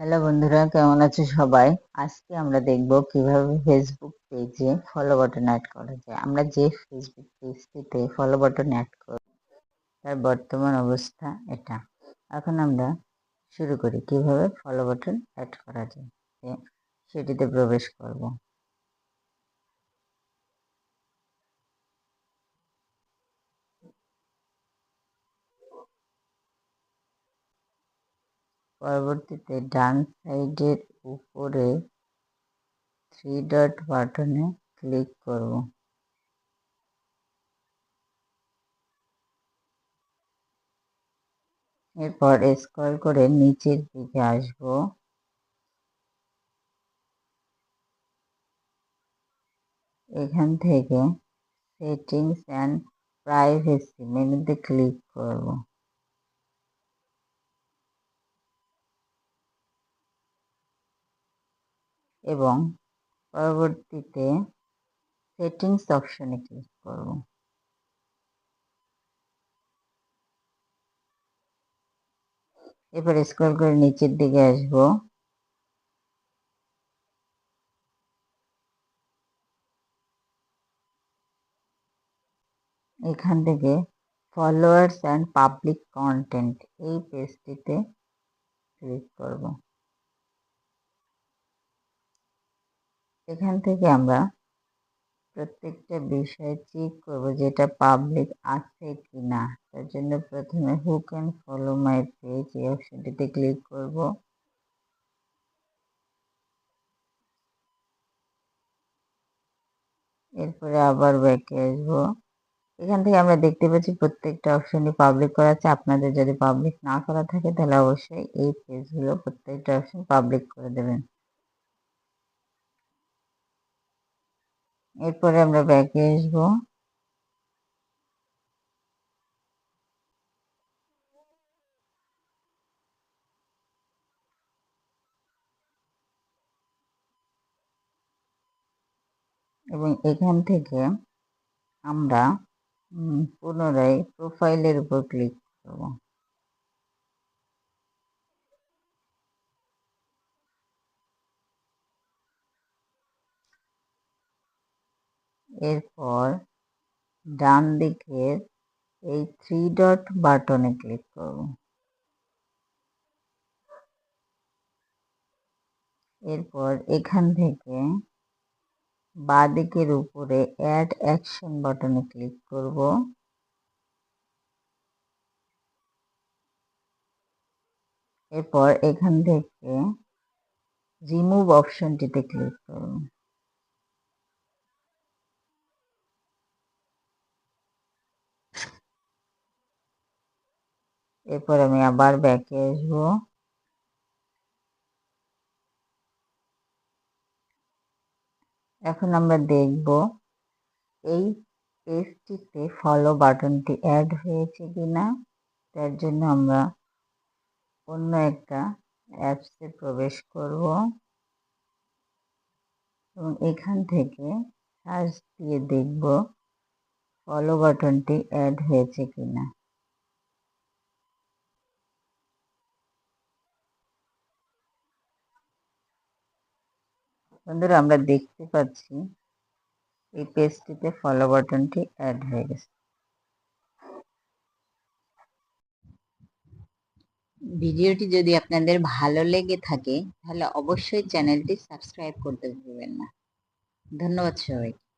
Hello বন্ধুরা, কেমন আছো সবাই? আজকে আমরা দেখব কীভাবে ফেসবুক পেজে ফলো বাটন অ্যাড করা যায়। আমরা যে ফেসবুক পেজটিতে ফলো বাটন অ্যাড করি, তার বর্তমান অবস্থা এটা। এখন আমরা শুরু করি, কীভাবে ফলো বাটন অ্যাড করা যায়। সেটিতে প্রবেশ করব। পরবর্তীতে ডান সাইডের উপরে থ্রি ডট বাটনে ক্লিক করব। এরপর স্ক্রল করে নিচের দিকে আসব। এখান থেকে সেটিংস অ্যান্ড প্রাইভেসি মেনুতে ক্লিক করব। এবং পরবর্তীতে সেটিংস অপশনে ক্লিক করব। এবার স্ক্রল করে নিচের দিকে আসব। এখান থেকে ফলোয়ার্স অ্যান্ড পাবলিক কন্টেন্ট এই পেজটিতে ক্লিক করব। এখান থেকে আমরা প্রত্যেকটা বিষয় চেক করব যেটা পাবলিক আছে কি না তার জন্য প্রথমে who can follow my page এই অপশনটিতে ক্লিক করব। এরপরে আবার ব্যাকে আসব। এখান থেকে আমরা দেখতে পাচ্ছি প্রত্যেকটা অপশনই পাবলিক করা আছে। আপনাদের যদি পাবলিক না করা থাকে তাহলে অবশ্যই এই পেজগুলো প্রত্যেকটা অপশন পাবলিক করে দেবেন। এরপরে আমরা ব্যাকে আসব। এবং এখান থেকে আমরা পুনরায় প্রোফাইলের উপর ক্লিক করব। এরপর ডান দিকের এই থ্রি ডট বাটনে ক্লিক করব। এরপর এখান থেকে বাঁ দিকের উপরে অ্যাড অ্যাকশন বাটনে ক্লিক করব। এরপর এখান থেকে রিমুভ অপশনটিতে ক্লিক করব। এরপর আমি আবার ব্যাকে আসব। এখন আমরা দেখব, এই পেজটিতে ফলো বাটনটি অ্যাড হয়েছে কিনা, তার জন্য আমরা অন্য একটা অ্যাপসে প্রবেশ করব। এবং এখান থেকে সার্চ দিয়ে দেখব ফলো বাটনটি অ্যাড হয়েছে কিনা। বন্ধুরা, আমরা দেখতে পাচ্ছি এই পেজটিতে ফলো বাটনটি অ্যাড হয়ে গেছে। ভিডিওটি যদি আপনাদের ভালো লেগে থাকে, তাহলে অবশ্যই চ্যানেলটি সাবস্ক্রাইব করতে ভুলবেন না। ধন্যবাদ সবাইকে।